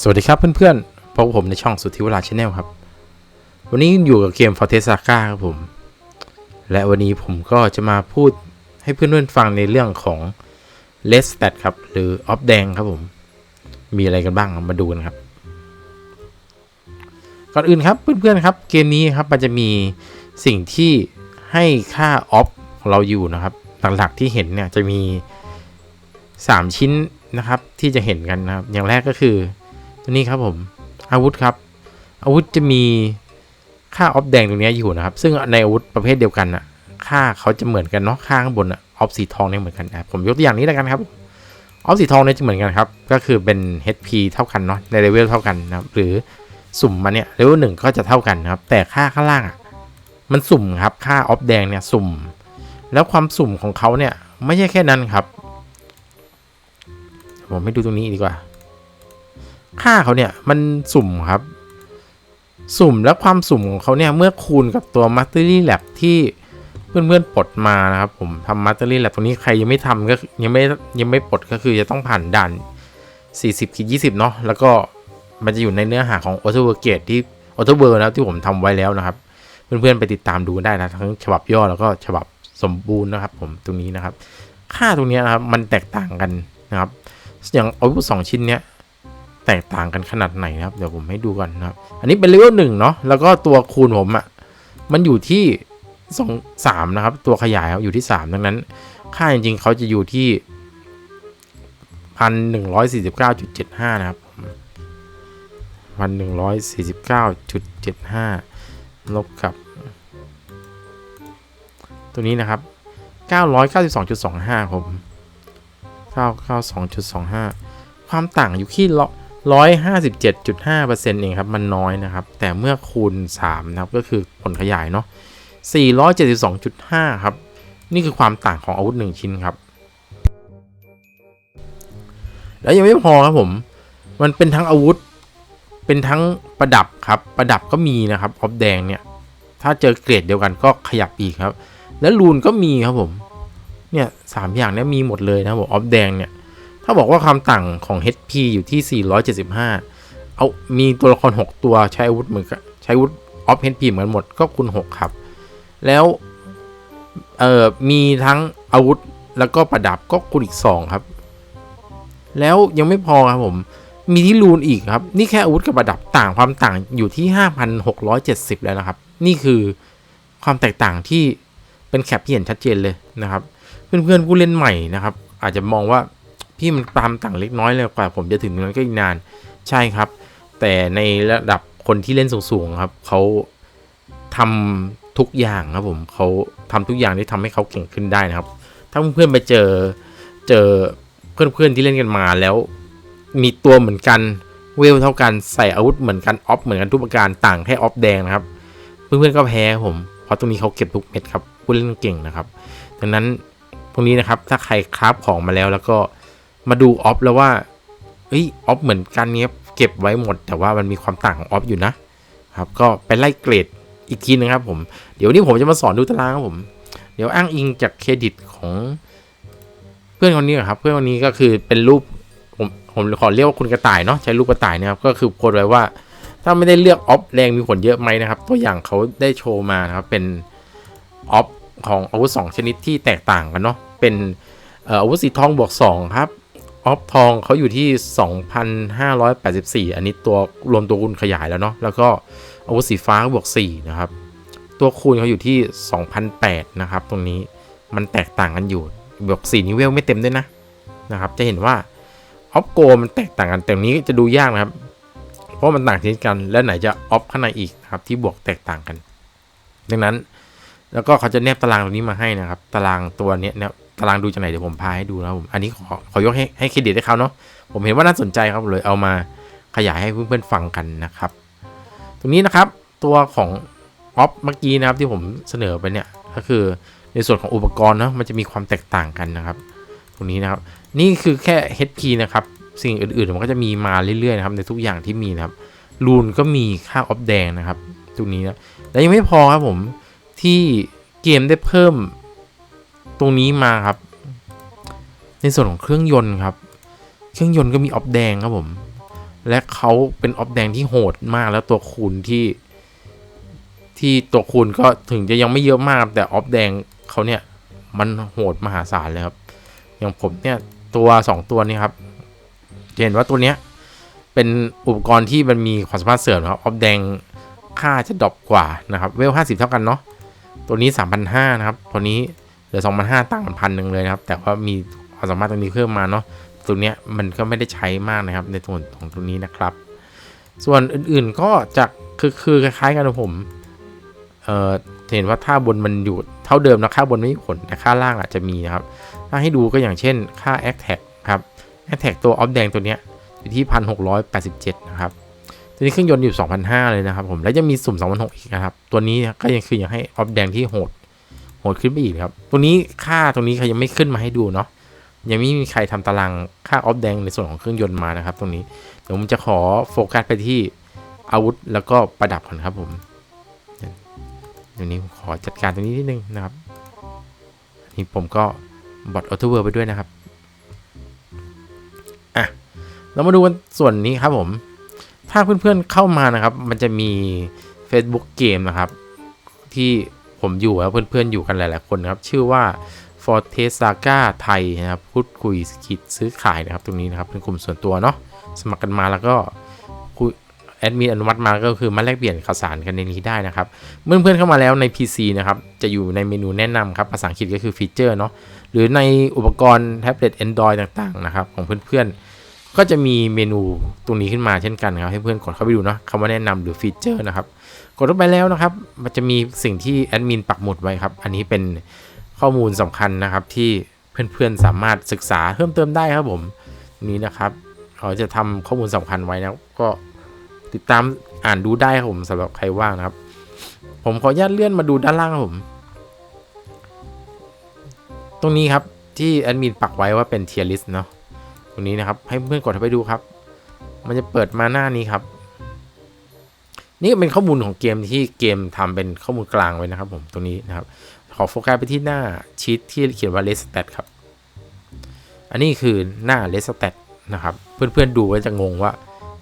สวัสดีครับเพื่อนๆพบกับผมในช่องสุทธิวราชแนลครับ วันนี้อยู่กับเกม f o r t e s a g a ครับผม และวันนี้ผมก็จะมาพูดให้เพื่อนๆฟังในเรื่องของ l e s t a t ครับ หรือ Off แดงครับผม มีอะไรกันบ้างมาดูกันครับ ก่อนอื่นครับเพื่อนๆครับ เกมนี้ครับมันจะมีสิ่งที่ให้ค่า Off ของเราอยู่นะครับ หลักๆที่เห็นเนี่ยจะมี 3 ชิ้นนะครับที่จะเห็นกันนะครับ อย่างแรกก็คือ นี้ครับผมอาวุธครับ อาวุธจะมีค่าออฟแดงตรงนี้อยู่นะครับ ซึ่งในอาวุธประเภทเดียวกันอะค่าเขาจะเหมือนกันเนาะค่าข้างบนอะออฟสีทองเนี่ยเหมือนกันนะผมยกตัวอย่างนี้แล้วกันครับออฟสีทองเนี่ยจะเหมือนกันครับ ก็คือเป็น HP เท่ากันเนาะในเลเวลเท่ากันนะครับหรือสุ่มมาเนี่ยเลเวลหนึ่งก็จะเท่ากันนะครับ แต่ค่าข้างล่างอะมันสุ่มครับค่าออฟแดงเนี่ยสุ่ม แล้วความสุ่มของเขาเนี่ยไม่ใช่แค่นั้นครับผมไม่ดูตรงนี้ดีกว่า ค่าเขาเนี่ยมันสุ่มครับ สุ่มแล้วความสุ่มของเขาเนี่ยเมื่อคูณกับตัว Mastery Lab ที่เพื่อนๆปลดมานะครับผมทำ Mastery Lab ตรงนี้ใครยังไม่ทำก็ยังไม่ยังไม่ปลดก็คือจะต้องผ่านด่าน 40คิด20 เนาะแล้วก็มันจะอยู่ในเนื้อหาของ Auto w o r g a t e ที่ Auto w o r นะที่ผมทำไว้แล้วนะครับ เพื่อนๆไปติดตามดูได้นะทั้งฉบับย่อแล้วก็ฉบับสมบูรณ์นะครับ ผมตรงนี้นะครับ ค่าตรงนี้นะครับมันแตกต่างกันนะครับ อย่างอาวุธสองชิ้นเนี้ย แตกต่างกันขนาดไหนนะครับ เดี๋ยวผมให้ดูก่อนนะครับ อันนี้เป็นเลเวลหนึ่งเนาะแล้วก็ตัวคูณผมอะ่ะมันอยู่ที่สองสามนะครับ ตัวขยายอยู่ที่สามดังนั้น ค่าจริงๆเขาจะอยู่ที่พันหนึ่งร้อยสี่สิบเก้าจุดเจ็ดห้านะครับพันหนึ่งร้อยสี่สิบเก้าจุดเจ็ดห้าลบกับ ตัวนี้นะครับเก้าร้อยเก้าสิบสองจุดสองห้าผม992.25ความต่างอยู่ที่ 157.5%เองครับ มันน้อยนะครับ แต่เมื่อคูณ 3 นะครับ ก็คือผลขยายเนาะ472.5 ครับ นี่คือความต่างของอาวุธ 1 ชิ้นครับ แล้วยังไม่พอครับผม มันเป็นทั้งอาวุธ เป็นทั้งประดับครับ ประดับก็มีนะครับออฟแดงเนี่ย ถ้าเจอเกรดเดียวกันก็ขยับอีกครับ แล้วรูนก็มีครับผม เนี่ยสามอย่างเนี้ยมีหมดเลยนะผมออฟแดงเนี่ย ถ้าบอกว่าความต่างของ HP อยู่ที่ 475 เอามีตัวละคร 6 ตัวใช้อาวุธเหมือนใช้อาวุธออฟ HP เหมือนหมดก็คูณ6ครับ แล้วเอ่อมีทั้งอาวุธแล้วก็ประดับก็คูณอีก 2 ครับ แล้วยังไม่พอครับผม มีที่รูนอีกครับ นี่แค่อาวุธกับประดับต่างความต่างอยู่ที่ 5,670 แล้วนะครับ นี่คือความแตกต่างที่เป็นแคปที่เห็นชัดเจนเลยนะครับ เพื่อนๆผู้เล่นใหม่นะครับ อาจจะมองว่า พี่มันตามต่างเล็กน้อยเลยกว่า ผมจะถึงตรงนั้นก็อีกนานใช่ครับ แต่ในระดับคนที่เล่นสูงๆครับเขาทำทุกอย่างครับผมเขาทำทุกอย่างที่ทำให้เขาเก่งขึ้นได้นะครับ ถ้าเพื่อนๆไปเจอเจอเพื่อนๆที่เล่นกันมาแล้ว มีตัวเหมือนกันเวลเท่ากันใส่อาวุธเหมือนกันออฟเหมือนกันทุกประการต่างแค่ออฟแดงนะครับ เพื่อนๆก็แพ้ผมเพราะตรงนี้เขาเก็บทุกเม็ดครับผู้เล่นเก่งนะครับดังนั้นตรงนี้นะครับถ้าใครคราฟของมาแล้วแล้วก็ มาดูออฟแล้วว่าเอ้ยออฟเหมือนกันเนี้ยเก็บไว้หมด แต่ว่ามันมีความต่างของออฟอยู่นะครับก็ไปไล่เกรดอีกทีนึงครับผมเดี๋ยวนี้ผมจะมาสอนดูตารางครับผม เดี๋ยวอ้างอิงจากเครดิตของเพื่อนคนนี้ครับ เพื่อนคนนี้ก็คือเป็นรูปผมผมขอเรียกว่าคุณกระต่ายเนาะใช้รูปกระต่ายนะครับก็คือโพสไว้ว่า ถ้าไม่ได้เลือกออฟแรงมีผลเยอะไหมนะครับ ตัวอย่างเขาได้โชว์มานะครับเป็นออฟของอาวุธสองชนิดที่แตกต่างกันเนาะเป็นอาวุธสีทองบวก2ครับ ออฟทองเขาอยู่ที่ 2,584 อันนี้ตัวรวมตัวคูณขยายแล้วเนาะแล้วก็อาวุธสีฟ้าบวก 4 นะครับ ตัวคูณเขาอยู่ที่ 2,008นะครับ ตรงนี้มันแตกต่างกันอยู่บวก4นิเวลไม่เต็มด้วยนะนะครับ จะเห็นว่าออฟโกมันแตกต่างกันแต่นี้จะดูยากนะครับ เพราะมันต่างชนิดกันและไหนจะออฟข้างในอีกนะครับที่บวกแตกต่างกัน ดังนั้นแล้วก็เขาจะแนบตารางตรงนี้มาให้นะครับ ตารางตัวนี้เนี่ย ตารางดูจากไหนเดี๋ยวผมพาให้ดูนะผมอันนี้ขอขอยกให้ให้เครดิตให้เขาเนาะผมเห็นว่าน่าสนใจครับเลยเอามาขยายให้เพื่อนๆฟังกันนะครับ ตรงนี้นะครับตัวของออฟเมื่อกี้นะครับที่ผมเสนอไปเนี่ยก็คือในส่วนของอุปกรณ์เนาะมันจะมีความแตกต่างกันนะครับ ตรงนี้นะครับ นี่คือแค่ HP นะครับสิ่งอื่นๆมันก็จะมีมาเรื่อยๆนะครับในทุกอย่างที่มีนะครับรูนก็มีค่าออฟแดงนะครับตรงนี้นะแล้วยังไม่พอครับผมที่เกมได้เพิ่ม ตรงนี้มาครับ ในส่วนของเครื่องยนต์ครับ เครื่องยนต์ก็มีออฟแดงครับผม และเขาเป็นออฟแดงที่โหดมากแล้วตัวคูณที่ ที่ตัวคูณก็ถึงจะยังไม่เยอะมากแต่ออฟแดงเขาเนี่ยมันโหดมหาศาลเลยครับ อย่างผมเนี่ยตัวสองตัวนี้ครับจะเห็นว่าตัวเนี้ยเป็นอุปกรณ์ที่มันมีความสามารถเสริมครับออฟแดงค่าจะดรอปกว่านะครับ เวลห้าสิบเท่ากันเนาะตัวนี้สามพันห้านะครับ ตัวนี้ เหลือสองพันห้าต่างกันพันหนึ่งเลยนะครับ แต่ว่ามีความสามารถตรงนี้เพิ่มมาเนาะตัวเนี้ยมันก็ไม่ได้ใช้มากนะครับ ในส่วนของตัวนี้นะครับ ส่วนอื่นๆก็จะคือคือคล้ายๆกันนะผมเอ่อเห็นว่าท่าบนมันอยู่เท่าเดิมนะค่าบนไม่มีผลแต่ค่าล่างอาจจะมีนะครับ ถ้าให้ดูก็อย่างเช่นค่า a c t a g ครับ a c t a g ตัวออฟแดงตัวเนี้ยอยู่ที่ 1687 นะครับ ตัวนี้เครื่องยนต์อยู่ 2,500 เลยนะครับผม แล้วจะมีสุ่ม 2,600 อีกนะครับ ตัวนี้ก็ยังคือยังให้ออฟแดงที่โหด ดขึ้นไปอีกครับ ตัวนี้ค่าตรงนี้เขายังไม่ขึ้นมาให้ดูเนาะ ยังไม่มีใครทำตารางค่าออฟแดงในส่วนของเครื่องยนต์มานะครับ ตรงนี้ เดี๋ยวผมจะขอโฟกัสไปที่อาวุธแล้วก็ประดับก่อนครับผมเดี๋ยวนี้ผมขอจัดการตรงนี้นิดนึงนะครับนนี้ผมก็บอทออโต้เวิร์ไปด้วยนะครับ อะ เรามาดูกันส่วนนี้ครับผม ถ้าเพื่อนๆเข้ามานะครับ มันจะมี Facebook เกมนะครับ ที่ ผมอยู่แล้วเพื่อนๆอยู่กันหลาย ๆ คนนะครับ ชื่อว่า f o r t e s a g a ไทยนะครับ พูดคุยคิดซื้อขายนะครับ ตรงนี้นะครับเป็นกลุ่มส่วนตัวเนาะสมัครกันมาแล้วก็คุยแอดมินอนุมัติมาก็คือมาแลกเปลี่ยนข่าวสารกันในนี้ได้นะครับ เมื่อเพื่อนเข้ามาแล้วใน PC นะครับ จะอยู่ในเมนูแนะนำครับ ภาษาอังกฤษก็คือฟีเจอร์เนาะหรือในอุปกรณ์แท็บเล็ต Android ต่าง ๆ นะครับ ของเพื่อนๆ ก็จะมีเมนูตรงนี้ขึ้นมาเช่นกันครับให้เพื่อนกดเข้าไปดูเนาะคำว่าแนะนำหรือฟีเจอร์นะครับ กดเข้าไปแล้วนะครับ มันจะมีสิ่งที่แอดมินปักหมุดไว้ครับ อันนี้เป็นข้อมูลสำคัญนะครับที่เพื่อนๆสามารถศึกษาเพิ่มเติมได้ครับผมนี้นะครับเขาจะทำข้อมูลสำคัญไว้นะก็ติดตามอ่านดูได้ครับผมสำหรับใครว่างนะครับ ผมขออนุญาตเลื่อนมาดูด้านล่างครับผม ตรงนี้ครับที่แอดมินปักไว้ว่าเป็น tier list เนาะ รงนี้นะครับ ให้เพื่อนกดไปดูครับ มันจะเปิดมาหน้านี้ครับ นี่เป็นข้อมูลของเกมที่เกมทำเป็นข้อมูลกลางไว้นะครับ ผมตรงนี้นะครับ ขอโฟกัสไปที่หน้าชีตที่เขียนว่า list stat ครับ อันนี้คือหน้า list stat นะครับ เพื่อนๆดูไว้จะงงว่า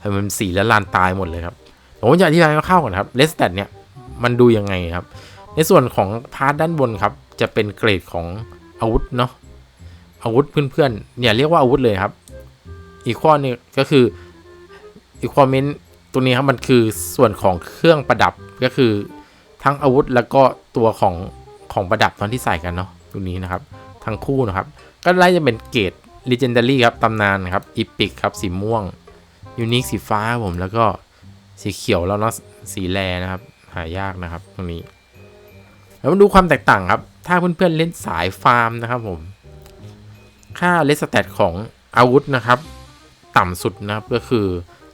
ทำไมมันสีและลานตายหมดเลยครับผมจะอธิบายคร่าก่อนครับ list stat เนี่ยมันดูยังไงครับ ในส่วนของพาร์ทด้านบนครับ จะเป็นเกรดของอาวุธเนาะอาวุธเพื่อนๆเนี่ยเรียกว่าอาวุธเลยครับ อีกข้อนึงก็คืออีกคอมเมนต์ตัวนี้ครับมันคือส่วนของเครื่องประดับก็คือทั้งอาวุธแล้วก็ตัวของของประดับตอนที่ใส่กันเนาะตัวนี้นะครับ ทั้งคู่นะครับ ก็ไล่จะเป็นเกรด legendary ครับตำนานครับ epic ครับสีม่วง unique สีฟ้าผมแล้วก็สีเขียวแล้วเนาะสีแรนะครับ หายากนะครับตรงนี้ แล้วมาดูความแตกต่างครับ ถ้าเพื่อนๆเล่นสายฟาร์มนะครับผม ค่าเลสแตทของอาวุธนะครับ ต่ำสุดนะครับก็คือ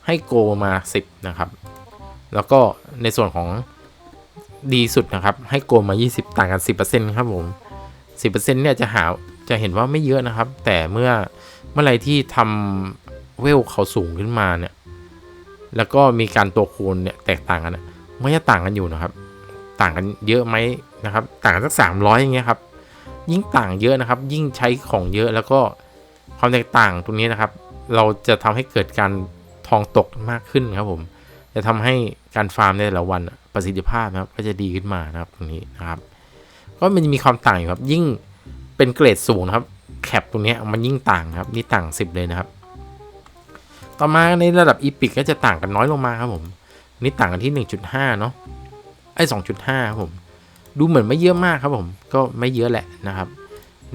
ให้โกมา 10 นะครับ แล้วก็ในส่วนของดีสุดนะครับ ให้โกมา 20 ต่างกัน 10%ครับผม 10%เนี่ยจะหาจะเห็นว่าไม่เยอะนะครับ แต่เมื่อเมื่อไรที่ทำเวลเขาสูงขึ้นมาเนี่ยแล้วก็มีการตัวคูณเนี่ยแตกต่างกันไมันจะต่างกันอยู่นะครับ ต่างกันเยอะไหมนะครับ ต่างกันสัก300อย่างเงี้ยครับ ยิ่งต่างเยอะนะครับ ยิ่งใช้ของเยอะแล้วก็ความแตกต่างตรงนี้นะครับ เราจะทำให้เกิดการทองตกมากขึ้นครับผม จะทำให้การฟาร์มในแต่ละวันประสิทธิภาพนะครับก็จะดีขึ้นมานะครับตรงนี้นะครับ ก็มันจะมีความต่างอยู่ครับ ยิ่งเป็นเกรดสูงนะครับแคปตรงนี้มันยิ่งต่างครับนี่ต่าง 10 เลยนะครับ ต่อมาในระดับอีพิกก็จะต่างกันน้อยลงมาครับผมนี่ต่างกันที่ 1.5 เนาะไอ้2.5ครับผมดูเหมือนไม่เยอะมากครับผม ก็ไม่เยอะแหละนะครับ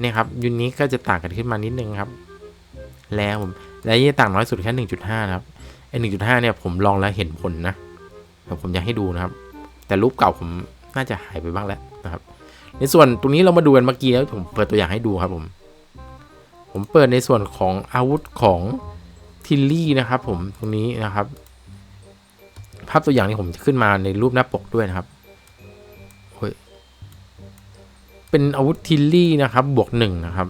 เนี่ยครับยูนิคก็จะต่างกันขึ้นมานิดนึงครับ แล้วผม และยี่ต่างน้อยสุดแค่ 1.5 นะครับไอ้1.5 เนี่ยผมลองแล้วเห็นผลนะเดี๋ยวผมจะให้ดูนะครับ แต่รูปเก่าผมน่าจะหายไปบ้างแล้วนะครับ ในส่วนตรงนี้เรามาดูกันเมื่อกี้แล้วผมเปิดตัวอย่างให้ดูครับผม ผมเปิดในส่วนของอาวุธของทิลลี่นะครับ ผมตรงนี้นะครับ ภาพตัวอย่างนี้ผมจะขึ้นมาในรูปหน้าปกด้วยนะครับโอ้ยเป็นอาวุธทิลลี่นะครับบวกหนึ่งนะครับ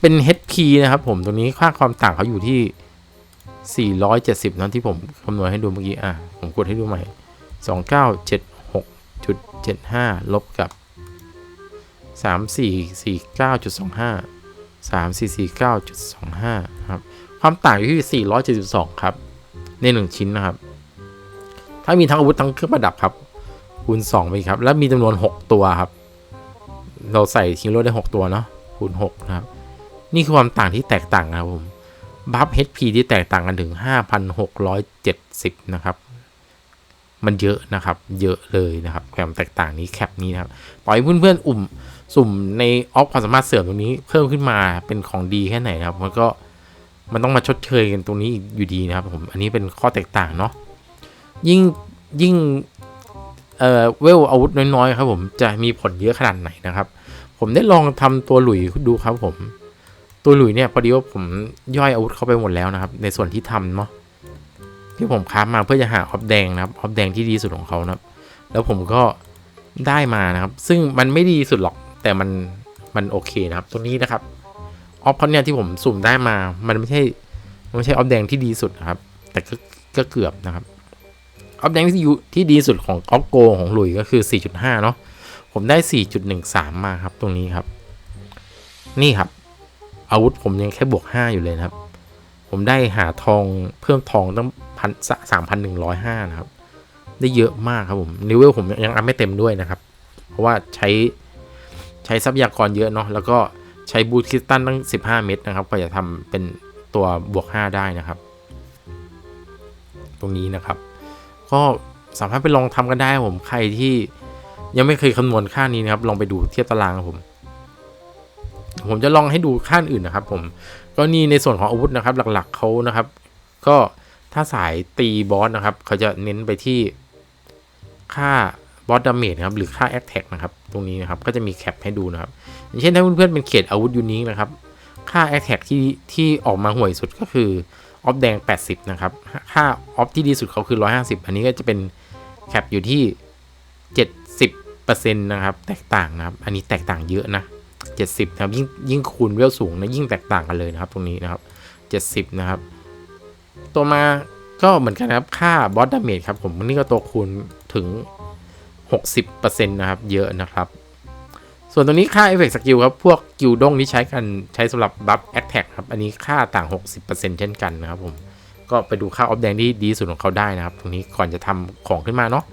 เป็น HP นะครับผม ตรงนี้ค่าความต่างเขาอยู่ที่ 470นั่นที่ผมคำนวณให้ดูเมื่อกี้ อะ ผมกดให้ดูใหม่ 2976.75 ลบกับ 3449.25 3449.25 ครับ ความต่างอยู่ที่ 472 ครับ ใน 1 ชิ้นนะครับ ถ้ามีทั้งอาวุธทั้งเครื่องประดับครับ คูณ 2 ไปครับ แล้วมีจำนวน 6 ตัวครับ เราใส่ฮีโร่ได้ 6 ตัวเนาะคูณ 6 นะครับ นี่คือความต่างที่แตกต่างนะครับผม บัฟ HP ที่แตกต่างกันถึง 5,670 นะครับ มันเยอะนะครับ เยอะเลยนะครับความแตกต่างนี้แคปนี้นะครับ ปล่อยเพื่อนๆอุ่มสุ่มในออฟความสามารถเสริมตรงนี้เพิ่มขึ้นมาเป็นของดีแค่ไหนนะครับ มันก็มันต้องมาชดเชยกันตรงนี้อยู่ดีนะครับผม อันนี้เป็นข้อแตกต่างเนาะ ยิ่งยิ่งเอ่อเวลอาวุธน้อยๆครับผมจะมีผลเยอะขนาดไหนนะครับ ผมได้ลองทำตัวหลุยดูครับผม ตัวหลุยเนี่ยพอดีว่าผมย่อยอาวุธเข้าไปหมดแล้วนะครับ ในส่วนที่ทำเนาะที่ผมค้ามาเพื่อจะหาออฟแดงนะครับออฟแดงที่ดีสุดของเขานะครับ แล้วผมก็ได้มานะครับ ซึ่งมันไม่ดีสุดหรอกแต่มันมันโอเคนะครับ ตัวนี้นะครับออฟเขาเนี่ยที่ผมสุ่มได้มา มันไม่ใช่มันไม่ใช่ออฟแดงที่ดีสุดนะครับ แต่ก็ก็เกือบนะครับออฟแดงที่อยู่ที่ดีสุดของออฟโกของหลุยก็คือ 4.5 เนาะผมได้ 4.13 มาครับ ตรงนี้ครับ นี่ครับ อาวุธผมยังแค่บวก 5 อยู่เลยนะครับ ผมได้หาทองเพิ่มทองตั้งพันสามพันหนึ่งร้อยห้านะครับ ได้เยอะมากครับผมนิเวลผมยังอัพไม่เต็มด้วยนะครับ เพราะว่าใช้ใช้ทรัพยากรเยอะเนาะแล้วก็ใช้บูทคริสตัลตั้ง 15 เม็ดนะครับก็จะทำเป็นตัวบวก 5 ได้นะครับ ตรงนี้นะครับ ก็สามารถไปลองทำกันได้ครับผมใครที่ยังไม่เคยคำนวณค่านี้นะครับ ลองไปดูเทียบตารางครับผม ผมจะลองให้ดูค่าอื่นนะครับ ผมก็นี่ในส่วนของอาวุธนะครับ หลักๆเขานะครับ ก็ถ้าสายตีบอสนะครับเขาจะเน้นไปที่ค่าบอสดาเมจนะครับหรือค่าแอคแท็กนะครับ ตรงนี้นะครับก็จะมีแคปให้ดูนะครับอย่างเช่นถ้าเพื่อนๆเป็นเขตอาวุธยูนิคนะครับค่าแอคแท็กที่ที่ออกมาห่วยสุดก็คือออฟแดง 80 นะครับ ค่าออฟที่ดีสุดเขาคือ 150 อันนี้ก็จะเป็นแคปอยู่ที่ 70%นะครับ แตกต่างนะครับ อันนี้แตกต่างเยอะนะ 70นะครับยิ่งยิ่งคูณเวลสูงนะยิ่งแตกต่างกันเลยนะครับ ตรงนี้นะครับ70 นะครับ ตัวมาก็เหมือนกันนะครับค่าบอสดาเมจครับผมนี่ก็ตัวคูณถึง 60%นะครับเยอะนะครับ ส่วนตัวนี้ค่า Effect Skill ครับ พวกกิลด้งที่ใช้กันใช้สำหรับบัฟ Attack ครับ อันนี้ค่าต่าง 60%เช่นกันนะครับผมก็ไปดูค่าออฟแดงที่ดีสุดของเขาได้นะครับ ตรงนี้ก่อนจะทำของขึ้นมาเนาะ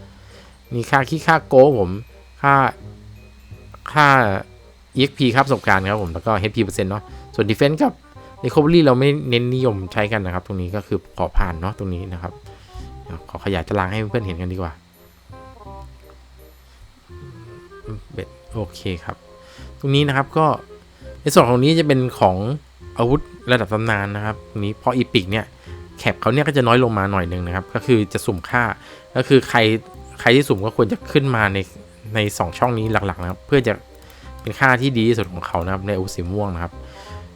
มีค่าขี้ค่าโกผม ค่าค่า EXP ครับประสบการณ์ครับผมแล้วก็ HP เปอร์เซ็นต์เนาะส่วน Defense กับ Recovery เราไม่เน้นนิยมใช้กันนะครับ ตรงนี้ก็คือขอผ่านเนาะตรงนี้นะครับขอขยายตารางให้เพื่อนๆเห็นกันดีกว่าเบ็ดโอเคครับ ตรงนี้นะครับก็ในส่วนของนี้จะเป็นของอาวุธระดับตำนานนะครับตรงนี้พออีพิกเนี่ยแคปเขาเนี่ยก็จะน้อยลงมาหน่อยหนึ่งนะครับ ก็คือจะสุ่มค่าก็คือใครใครที่สุ่มก็ควรจะขึ้นมาในในสองช่องนี้หลักๆนะครับ เพื่อจะ เป็นค่าที่ดีที่สุดของเขานะครับในโอสีม่วงนะครับ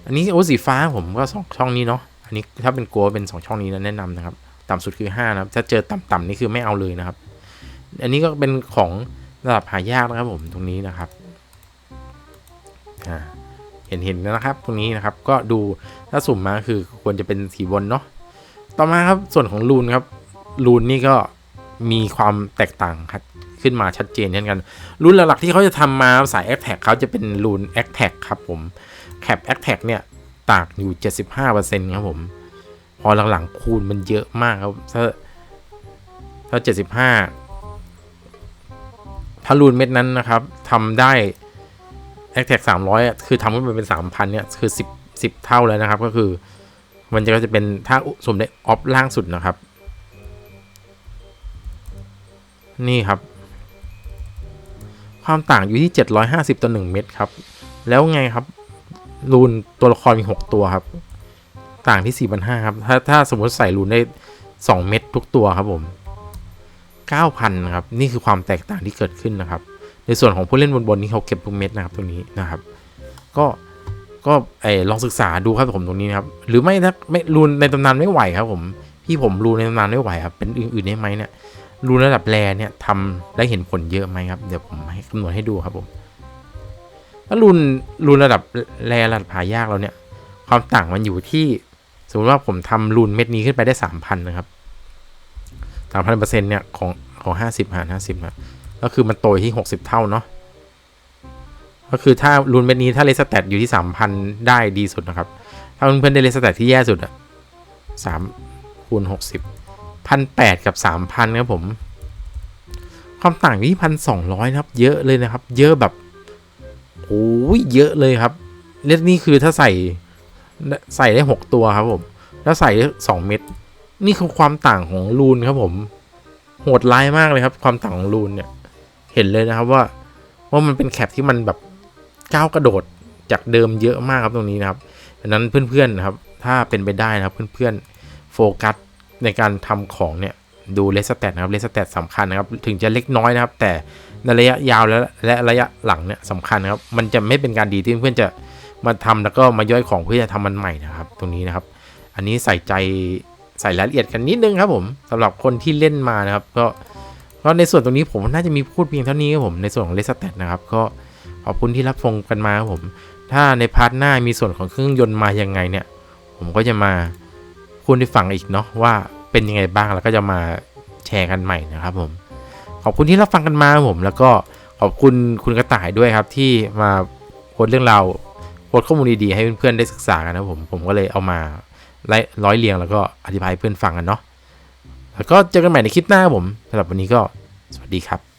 อันนี้โอสีฟ้าผมก็สองช่องนี้เนาะอันนี้ถ้าเป็นกลัวเป็นสองช่องนี้นะแนะนำนะครับ ต่ำสุดคือ5นะครับถ้าเจอต่ำๆนี่คือไม่เอาเลยนะครับ อันนี้ก็เป็นของระดับหายากนะครับผมตรงนี้นะครับเห็นเห็นนะครับ ตรงนี้นะครับก็ดูถ้าสุ่มมาคือควรจะเป็นสีบนเนาะต่อมาครับส่วนของรูนครับรูนนี่ก็มีความแตกต่างครับ ขึ้นมาชัดเจนเช่นกันรูนหลักๆที่เขาจะทำมาสายแอคแท็กเขาจะเป็นรูนแอคแท็กครับผมแคปแอคแท็กเนี่ยตางอยู่ 75%ครับผม พอหลังๆคูณมันเยอะมากครับ ถ้าถ้า 75 ถ้ารูนเม็ดนั้นนะครับทำได้แอคแท็ก300อะคือทำขึ้นไปเป็น 3,000 เนี่ย คือ 10 10 เท่าแล้วนะครับ ก็คือ มันจะก็จะเป็นถ้าสมได้ออฟล่างสุดนะครับ นี่ครับ ความต่างอยู่ที่ 750 ต่อ 1 เม็ดครับ แล้วไงครับ รูนตัวละครมี 6 ตัวครับ ต่างที่ 4,500 ครับ ถ้าถ้าสมมติใส่รูนได้ 2 เม็ดทุกตัวครับผม 9,000 ครับ นี่คือความแตกต่างที่เกิดขึ้นนะครับ ในส่วนของผู้เล่นบนๆนี่เขาเก็บทุกเม็ดนะครับตรงนี้นะครับ ก็ก็ไอลองศึกษาดูครับผมตรงนี้นะครับ หรือไม่ถ้าไม่รูนในตำนานไม่ไหวครับผม พี่ผมรูนในตำนานไม่ไหวครับ เป็นอื่นๆได้ไหมเนี่ย รูนระดับแรเนี่ยทำได้เห็นผลเยอะไหมครับ เดี๋ยวผมให้คำนวณให้ดูครับผมถ้ารูนรูนระดับแรระดับหายากเราเนี่ย ความต่างมันอยู่ที่ สมมติว่าผมทำรูนเม็ดนี้ขึ้นไปได้สามพันนะครับสามพันเปอร์เซ็นต์เนี่ยของของห้าสิบหารห้าสิบนะก็คือมันโตที่หกสิบเท่าเนาะก็คือถ้ารูนเม็ดนี้ถ้าเลสแตทอยู่ที่สามพันได้ดีสุดนะครับ ถ้าเพื่อนๆได้เลสแตทที่แย่สุดอะ3คูณ60 พันแปดกับ3,000ครับผม ความต่างที่พันสองนะครับ เยอะเลยนะครับ เยอะแบบโอ้ยเยอะเลยครับเล็นี่คือถ้าใส่ใส่ได้6ตัวครับผม แล้วใส่ได้2เม็ดนี่คือความต่างของรูนครับผม โหดร้ายมากเลยครับ ความต่างของรูนเนี่ย เห็นเลยนะครับว่าว่ามันเป็นแคปที่มันแบบก้าวกระโดดจากเดิมเยอะมากครับตรงนี้นะครับดังนั้นเพื่อนๆนะครับ ถ้าเป็นไปได้นะครับเพื่อนๆโฟกัส ในการทำของเนี่ยดูเลสแตทนะครับเลสแตทสำคัญนะครับ ถึงจะเล็กน้อยนะครับ แต่ในระยะยาวและและระยะหลังเนี่ยสำคัญนะครับ มันจะไม่เป็นการดีที่เพื่อนจะมาทำแล้วก็มาย่อยของเพื่อจะทำมันใหม่นะครับ ตรงนี้นะครับ อันนี้ใส่ใจใส่รายละเอียดกันนิดนึงครับผมสำหรับคนที่เล่นมานะครับ ก็ก็ในส่วนตรงนี้ผมน่าจะมีพูดเพียงเท่านี้ครับผมในส่วนของเลสแตทนะครับ ก็ขอบคุณที่รับชมกันมาครับผม ถ้าในพาร์ทหน้ามีส่วนของเครื่องยนต์มายังไงเนี่ย ผมก็จะมา พูดให้ฟังอีกเนาะว่าเป็นยังไงบ้างแล้วก็จะมาแชร์กันใหม่นะครับผม ขอบคุณที่รับฟังกันมาผม แล้วก็ขอบคุณคุณกระต่ายด้วยครับที่มาโพสเรื่องราวโพสข้อมูลดีๆให้เพื่อนๆได้ศึกษากันนะผมผมก็เลยเอามาไล่ร้อยเรียงแล้วก็อธิบายเพื่อนฟังกันเนาะแล้วก็เจอกันใหม่ในคลิปหน้าผมสำหรับวันนี้ก็สวัสดีครับ